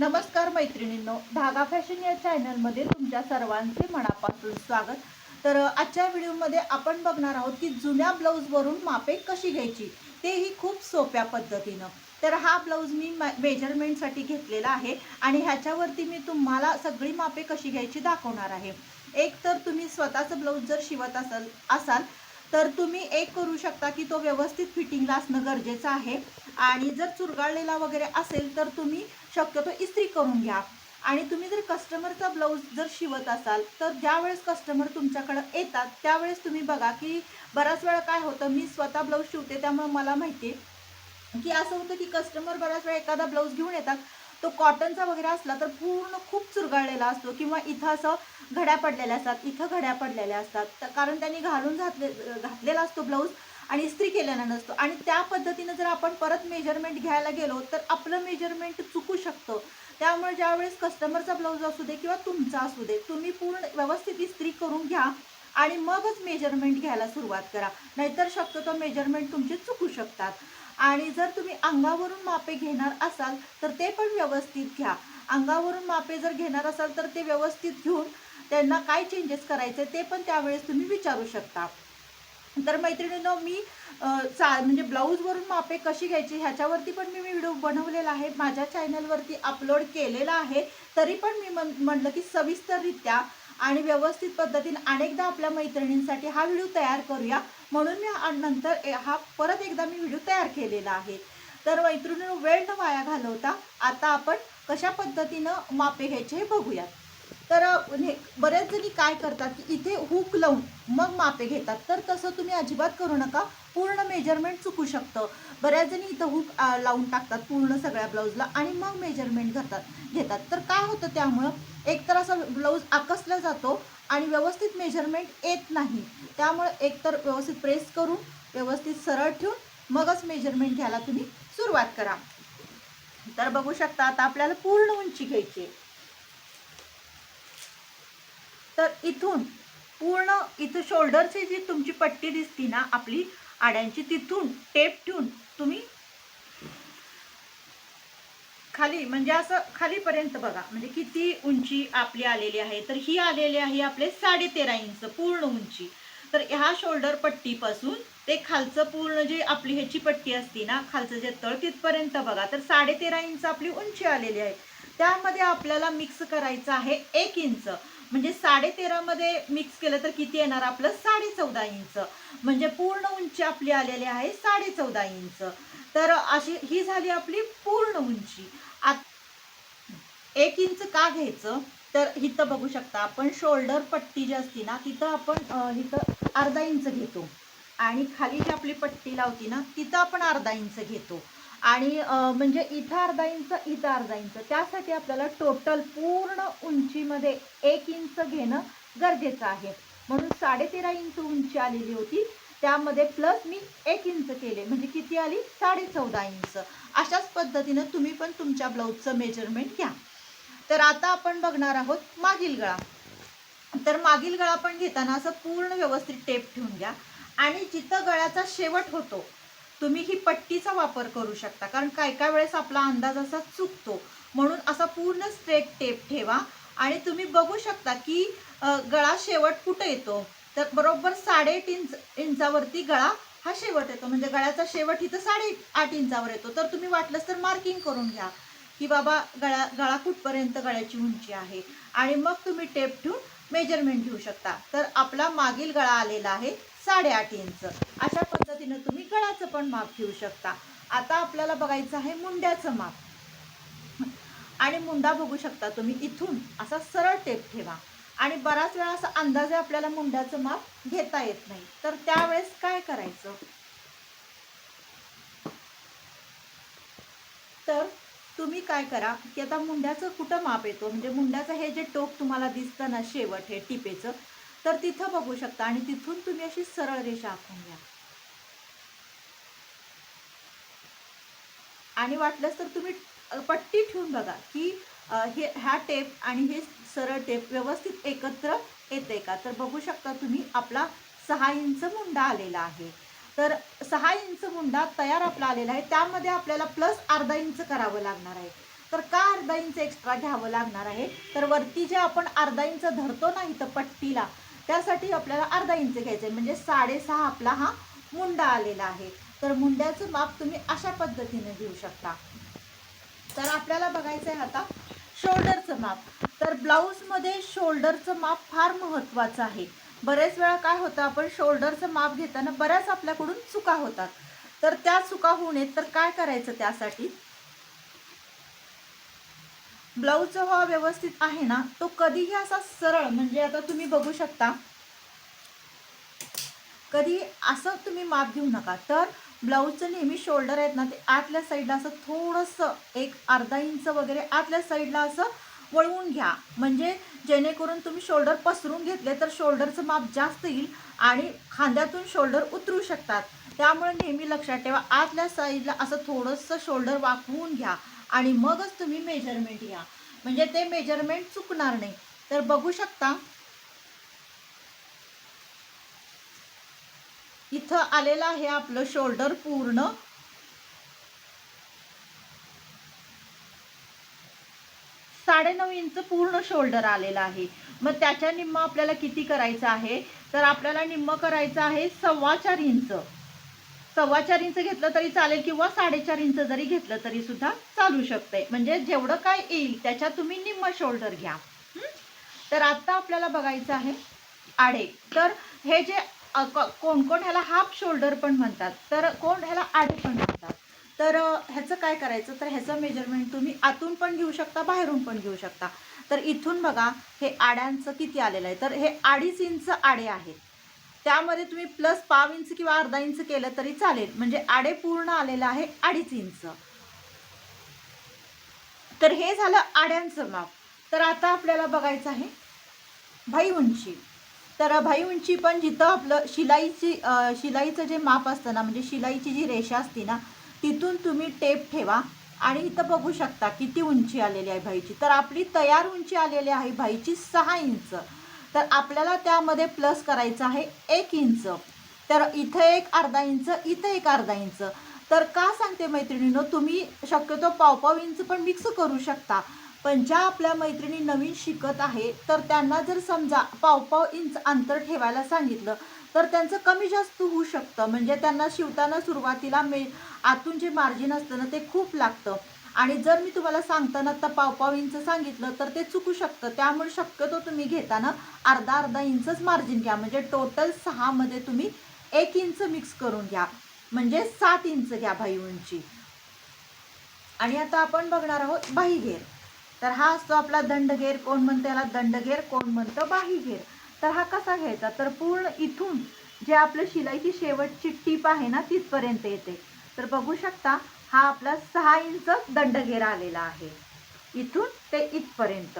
नमस्कार मैत्रिणींनो धागा फॅशन या चॅनलमध्ये तुमच्या सर्वांचे मनापासून स्वागत. तर आजच्या व्हिडिओमध्ये आपण बघणार आहोत की जुन्या ब्लाऊजवरून मापे कशी घ्यायची तेही खूप सोप्या पद्धतीनं. तर हा ब्लाऊज मी मेजरमेंटसाठी घेतलेला आहे आणि ह्याच्यावरती मी तुम्हाला सगळी मापे कशी घ्यायची दाखवणार आहे. एक तर तुम्ही स्वतःचं ब्लाऊज जर शिवत असाल असाल तर तुम्ही एक करू शकता की तो व्यवस्थित फिटिंगला असणं गरजेचं आहे. आणि जर चुरगाळलेला वगैरे असेल तर तुम्ही शक्यतो इस्त्री करून घ्या. आणि तुम्ही जर कस्टमरचा ब्लाऊज जर शिवत असाल तर ज्यावेळेस कस्टमर तुमच्याकडं येतात त्यावेळेस तुम्ही बघा की बऱ्याच वेळा काय होतं मी स्वतः ब्लाऊज शिवते त्यामुळे मला माहिती आहे की असं होतं की कस्टमर बऱ्याच वेळा एखादा ब्लाऊज घेऊन येतात. तो कॉटनचा वगैरे असला तर पूर्ण खूप चुरगाळलेला असतो किंवा इथं असं घड्या पडलेल्या असतात इथं घड्या पडलेल्या असतात. तर कारण त्यांनी घालून घातले घातलेला असतो ब्लाऊज आणि इस्त्री केलेला नसतो. आणि त्या पद्धतीनं जर आपण परत मेजरमेंट घ्यायला गेलो तर आपलं मेजरमेंट चुकू शकतं. त्यामुळे ज्यावेळेस कस्टमरचा ब्लाऊज असू दे किंवा तुमचा असू दे तुम्ही पूर्ण व्यवस्थित इस्त्री करून घ्या आणि मगच मेजरमेंट घ्यायला सुरुवात करा. नाहीतर शक्यतो मेजरमेंट तुमचे चुकू शकतात. आणि जर तुम्ही अंगावरून मापे घेणार असाल तर ते पण व्यवस्थित घ्या. अंगावरून मापे जर घेणार असाल तर ते व्यवस्थित घेऊन त्यांना काय चेंजेस करायचे ते पण त्यावेळेस तुम्ही विचारू शकता. तर मैत्रिणींनो मी चा म्हणजे ब्लाऊजवरून मापे कशी घ्यायची ह्याच्यावरती पण मी व्हिडिओ बनवलेला आहे. माझ्या चॅनलवरती अपलोड केलेला आहे. तरी पण मी म्हण म्हटलं की सविस्तररित्या आणि व्यवस्थित पद्धतीने अनेकदा आपल्या मैत्रिणींसाठी हा व्हिडिओ तयार करूया. म्हणून मी नंतर ए- हा परत एकदा मी व्हिडिओ तयार केलेला आहे. तर मैत्रिणीनं वेळ न वाया घालवता आता आपण कशा पद्धतीनं मापे घ्यायचे हे बघूयात. तर म्हणजे हे बऱ्याच जणी काय करतात की इथे हुक लावून मग मापे घेतात. तर तसं तुम्ही अजिबात करू नका. पूर्ण मेजरमेंट चुकू शकतं. बऱ्याच जणी इथं हुक लावून टाकतात पूर्ण सगळ्या ब्लाऊजला आणि मग मेजरमेंट घेतात घेतात. तर काय होतं त्यामुळं? एक तर असा ब्लाऊज आकसला जातो आणि व्यवस्थित मेजरमेंट येत नाही. त्यामुळे एकतर व्यवस्थित प्रेस करून व्यवस्थित सरळ ठेवून मगच मेजरमेंट घ्यायला तुम्ही सुरुवात करा. तर बघू शकता आता आपल्याला पूर्ण उंची घ्यायची आहे. तर इथून पूर्ण इथं शोल्डरची जी तुमची पट्टी दिसती ना आपली आड्यांची तिथून टेप ठेवून तुम्ही खाली म्हणजे असं खालीपर्यंत बघा. म्हणजे किती उंची आपली आलेली आहे. तर ही आलेली आहे आपले साडे तेरा इंच पूर्ण उंची. तर ह्या शोल्डर पट्टीपासून ते खालचं पूर्ण जे आपली ह्याची पट्टी असती ना खालचं जे तळ तिथपर्यंत बघा. तर साडे तेरा इंच आपली उंची आलेली आहे. त्यामध्ये आपल्याला मिक्स करायचं आहे एक इंच. म्हणजे साडे तेरामध्ये मिक्स केलं तर किती येणार? आपलं साडे चौदा इंच. म्हणजे पूर्ण उंची आपली आलेली आहे साडे चौदा इंच. तर अशी ही झाली आपली पूर्ण उंची. आत एक इंच का घ्यायचं? तर इथं बघू शकता आपण शोल्डर पट्टी जी असती ना तिथं आपण इथं अर्धा इंच घेतो. आणि खाली जी आपली पट्टी लावती ना तिथं आपण अर्धा इंच घेतो. आणि म्हणजे इथं अर्धा इंच इथं अर्धा इंच त्यासाठी आपल्याला टोटल पूर्ण उंचीमध्ये एक इंच घेणं गरजेचं आहे. म्हणून साडेतेरा इंच उंची आलेली होती. त्यामध्ये प्लस मी एक इंच केले. म्हणजे किती आली? साडे चौदा इंच. अशाच पद्धतीनं तुम्ही पण तुमच्या ब्लाऊजचं मेजरमेंट घ्या. तर आता आपण बघणार आहोत मागील गळा. तर मागील गळा पण घेताना असं पूर्ण व्यवस्थित टेप ठेवून घ्या. आणि जिथं गळ्याचा शेवट होतो तुम्ही ही पट्टीचा वापर करू शकता. कारण काय काय वेळेस आपला अंदाज असा चुकतो. म्हणून असा पूर्ण स्ट्रेट टेप ठेवा. आणि तुम्ही बघू शकता की गळा शेवट कुठं येतो? तर बरोबर साडेआठ इंच इंचावरती गळा हा शेवट येतो. म्हणजे गळ्याचा शेवट इथं साडे आठ इंचावर येतो. तर तुम्ही वाटलंच तर मार्किंग करून घ्या. की बाबा गळा गळा कुठपर्यंत गळ्याची उंची आहे? आणि मग तुम्ही टेप ठेवून मेजरमेंट घेऊ शकता. तर आपला मागील गळा आलेला आहे. साडेआठ इंच. अशा पद्धतीनं तुम्ही गळाचं पण माप घेऊ शकता. आता आपल्याला बघायचं आहे मुंड्याचं माप. आणि मुंडा बघू शकता तुम्ही इथून. असा सरळ टेप ठेवा. आणि बराच वेळा असा अंदाजे आपल्याला मुंड्याचं माप घेता येत नाही. तर त्यावेळेस काय करायचं? तर तुम्ही काय करा की आता मुंड्याचं कुठं माप येतो? म्हणजे मुंड्याचं हे जे टोक तुम्हाला दिसतं ना शेवट हे टिपेचं तर तिथं बघू शकता आणि तिथून तुम्ही अशी सरळ रेषा आखून घ्या. आणि वाटलंच तर तुम्ही पट्टी ठेवून बघा की हे ह्या टेप आणि हे सरळ टेप व्यवस्थित एकत्र येते का? तर बघू शकता तुम्ही आपला सहा इंच मुंडा आलेला आहे. तर सहा इंच मुंडा तयार आपला आलेला आहे. त्यामध्ये आपल्याला प्लस अर्धा इंच करावं लागणार आहे. तर का अर्धा इंच एक्स्ट्रा घ्यावं लागणार आहे? तर वरती जे आपण अर्धा इंच धरतो ना इथं पट्टीला त्यासाठी आपल्याला अर्धा इंच घ्यायचं आहे म्हणजे साडेसहा आपला हा मुंडा आलेला आहे. तर मुंड्याचं माप तुम्ही अशा पद्धतीने घेऊ शकता. तर आपल्याला बघायचं आहे आता शोल्डरचं माप. तर ब्लाऊजमध्ये शोल्डरचं माप फार महत्त्वाचं आहे. बरेच वेळा काय होतं आपण शोल्डरचं माप घेताना बऱ्याच आपल्याकडून चुका होतात. तर त्या चुका होऊ नयेत. तर काय करायचं त्यासाठी? ब्लाऊज जो हा व्यवस्थित आहे ना तो कधीही असा सरळ म्हणजे आता तुम्ही बघू शकता कधी असं तुम्ही माप घेऊ नका. तर ब्लाऊजचं नेहमी शोल्डर आहेत ना ते आतल्या साईडला असं थोडंसं एक अर्धा इंच वगैरे आतल्या साईडला असं वळवून घ्या. म्हणजे जेणेकरून तुम्ही शोल्डर पसरून घेतले तर शोल्डरचं माप जास्त येईल आणि खांद्यातून शोल्डर उतरू शकतात. त्यामुळे नेहमी लक्षात ठेवा आतल्या साईडला असं थोडंसं शोल्डर वाकवून घ्या. आणि मगच तुम्ही मेजरमेंट घ्या म्हणजे ते मेजरमेंट चुकणार नाही. तर बघू शकता. इथं आलेलं आहे आपलं शोल्डर पूर्ण. साडेनऊ इंच पूर्ण शोल्डर आलेला आहे. मग त्याच्या निम्म आपल्याला किती करायचं आहे? तर आपल्याला निम्म करायचं आहे सव्वा चार इंच. सव्वा चार इंच घेतलं तरी चालेल किंवा साडेचार इंच जरी घेतलं तरी सुद्धा चालू शकते. म्हणजे जेवढं काय येईल त्याच्यात तुम्ही निम्म शोल्डर घ्या. तर आता आपल्याला बघायचं आहे आडे. तर हे जे क- कोण कोण ह्याला हाफ शोल्डर पण म्हणतात. तर कोण ह्याला आडे पण म्हणतात. तर ह्याचं काय करायचं? तर ह्याचं मेजरमेंट तुम्ही आतून पण घेऊ शकता बाहेरून पण घेऊ शकता. तर इथून बघा हे आड्यांचं किती आलेलं आहे. तर हे अडीच इंच आडे आहेत. त्यामध्ये तुम्ही प्लस पाव इंच किंवा अर्धा इंच केलं तरी चालेल. म्हणजे आडे पूर्ण आलेलं आहे अडीच इंच. तर हे झालं आड्यांचं माप. तर आता आपल्याला बघायचं आहे भाई उंची. तर भाई उंची पण जिथं आपलं शिलाईची शिलाईचं जे माप असतं ना म्हणजे शिलाईची जी रेषा असते ना तिथून तुम्ही टेप ठेवा आणि इथं बघू शकता किती उंची आलेली आहे भाईची. तर आपली तयार उंची आलेली आहे भाईची सहा इंच. तर आपल्याला त्यामध्ये प्लस करायचं आहे एक इंच. तर इथं एक अर्धा इंच इथं एक अर्धा इंच. तर का सांगते मैत्रिणीनं तुम्ही शक्यतो पावपाव इंच पण मिक्स करू शकता. पण ज्या आपल्या मैत्रिणी नवीन शिकत आहे तर त्यांना जर समजा पावपाव इंच अंतर ठेवायला सांगितलं तर त्यांचं कमी जास्त होऊ शकतं. म्हणजे त्यांना शिवताना सुरुवातीला मे आतून जे मार्जिन असतं ना ते खूप लागतं. आणि जर मी तुम्हाला सांगताना आता पावपाव इंच सांगितलं तर ते चुकू शकतं. त्यामुळे शक्यतो तुम्ही घेताना अर्धा अर्धा इंचच मार्जिन घ्या. म्हणजे टोटल सहामध्ये तुम्ही एक इंच मिक्स करून घ्या. म्हणजे सात इंच घ्या भाई उंची आणि आता आपण बघणार आहोत बाहीघेर तर हा असतो आपला दंडघेर कोण म्हणतं याला दंडघेर कोण म्हणतं बाहीघेर तर हा कसा घ्यायचा? तर पूर्ण इथून जे आपलं शिलाईची शेवटची टीप आहे ना तिथपर्यंत येते. तर बघू शकता हा आपला सहा इंच दंडघेरा आलेला आहे. इथून ते इथपर्यंत.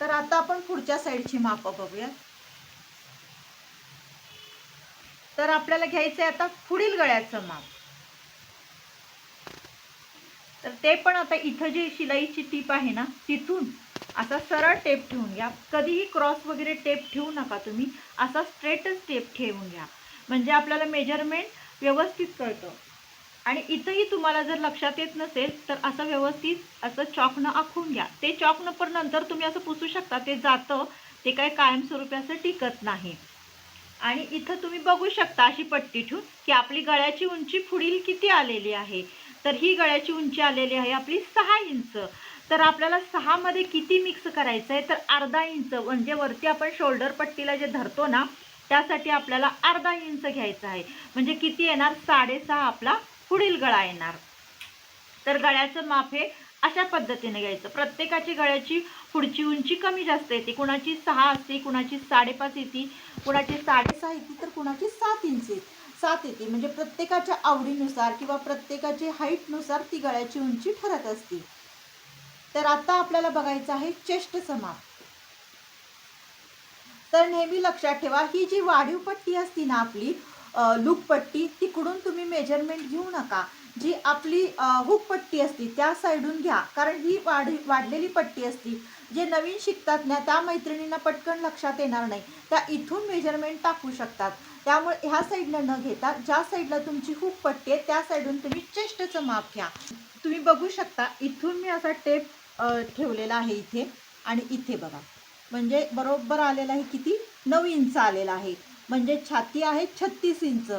तर आता आपण पुढच्या साईडची मापं बघूया. तर आपल्याला घ्यायचं आहे आता पुढील गळ्याचं माप. तर ते पण आता इथं जी शिलाईची टीप आहे ना तिथून असा सरळ टेप ठेवून घ्या. कधीही क्रॉस वगैरे टेप ठेवू नका तुम्ही. असा स्ट्रेटच टेप ठेवून घ्या. म्हणजे आपल्याला मेजरमेंट व्यवस्थित कळतं. आणि इथंही तुम्हाला जर लक्षात येत नसेल तर असं व्यवस्थित असं चॉकनं आखून घ्या. ते चॉकनं पण नंतर तुम्ही असं पुसू शकता ते जातं ते काय कायमस्वरूपी असं टिकत नाही. आणि इथं तुम्ही बघू शकता अशी पट्टी ठेवून की आपली गळ्याची उंची पुढील किती आलेली आहे. तर ही गळ्याची उंची आलेली आहे आपली सहा इंच. तर आपल्याला सहामध्ये किती मिक्स करायचं आहे तर अर्धा इंच. म्हणजे वरती आपण शोल्डर पट्टीला जे धरतो ना त्यासाठी आपल्याला अर्धा इंच घ्यायचं आहे. म्हणजे किती येणार? साडेसहा आपला पुढील गळा येणार. तर गळ्याचं माप हे अशा पद्धतीने घ्यायचं. प्रत्येकाची गळ्याची पुढची उंची कमी जास्त येते. कुणाची सहा असते कुणाची साडेपाच येते कुणाची साडेसहा येते तर कुणाची सात इंच येते. सात येते. म्हणजे प्रत्येकाच्या आवडीनुसार किंवा प्रत्येकाची हाईटनुसार ती गळ्याची उंची ठरत असते. तर आता आपल्याला बघायचं आहे चेष्ट समाप तर नेहमी लक्षात ठेवा ही जी वाढीव पट्टी असती ना आपली लूक पट्टी तिकडून तुम्ही मेजरमेंट घेऊ नका. जी आपली हुक पट्टी असती त्या साईडून घ्या. कारण ही वाढ वाढलेली पट्टी असती जे नवीन शिकतात ना त्या मैत्रिणींना पटकन लक्षात येणार नाही. त्या इथून मेजरमेंट टाकू शकतात. त्यामुळे ह्या साईडला न घेता ज्या साईडला तुमची हुक पट्टी आहे त्या साईडून तुम्ही चेष्टचं माप घ्या. तुम्ही बघू शकता इथून मी असा टेप ठेवलेला आहे इथे. आणि इथे बघा. म्हणजे बरोबर आलेला आहे किती? नऊ इंच आलेला आहे. म्हणजे छाती आहे छत्तीस इंच.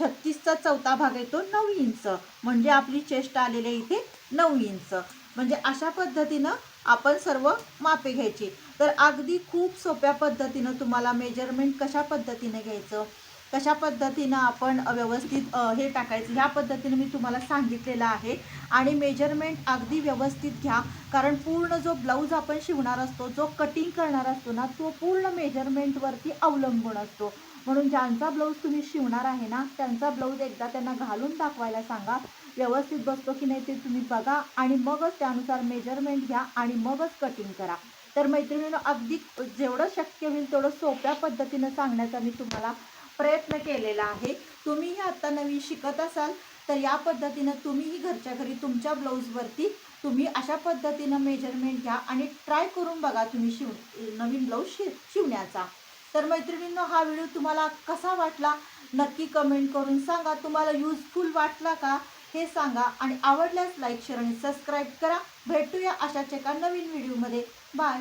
छत्तीसचा चौथा भाग येतो नऊ इंच. म्हणजे आपली चेस्ट आलेली आहे इथे नऊ इंच. म्हणजे अशा पद्धतीनं आपण सर्व मापे घ्यायची. तर अगदी खूप सोप्या पद्धतीनं तुम्हाला मेजरमेंट कशा पद्धतीने घ्यायचं? कशा पद्धतीनं आपण व्यवस्थित हे टाकायचं ह्या पद्धतीने मी तुम्हाला सांगितलेलं आहे. आणि मेजरमेंट अगदी व्यवस्थित घ्या. कारण पूर्ण जो ब्लाऊज आपण शिवणार असतो जो कटिंग करणार असतो ना तो पूर्ण मेजरमेंटवरती अवलंबून असतो. म्हणून ज्यांचा ब्लाऊज तुम्ही शिवणार आहे ना त्यांचा ब्लाऊज एकदा त्यांना घालून दाखवायला सांगा. व्यवस्थित बसतो की नाही ते तुम्ही बघा आणि मगच त्यानुसार मेजरमेंट घ्या आणि मगच कटिंग करा. तर मैत्रिणीनं अगदी जेवढं शक्य होईल तेवढं सोप्या पद्धतीनं सांगण्याचा मी तुम्हाला प्रयत्न केलेला आहे. तुम्हीही आत्ता नवीन शिकत असाल तर या पद्धतीनं तुम्हीही घरच्या घरी तुमच्या ब्लाऊजवरती तुम्ही अशा पद्धतीनं मेजरमेंट घ्या आणि ट्राय करून बघा तुम्ही शिव नवीन ब्लाऊज शि शिवण्याचा. तर मैत्रिणींनो हा व्हिडिओ तुम्हाला कसा वाटला? नक्की कमेंट करून सांगा. तुम्हाला यूजफुल वाटला का? हे सांगा आणि आवडल्यास लाईक शेअर आणि सबस्क्राईब करा. भेटूया अशाच एका नवीन व्हिडिओमध्ये बाय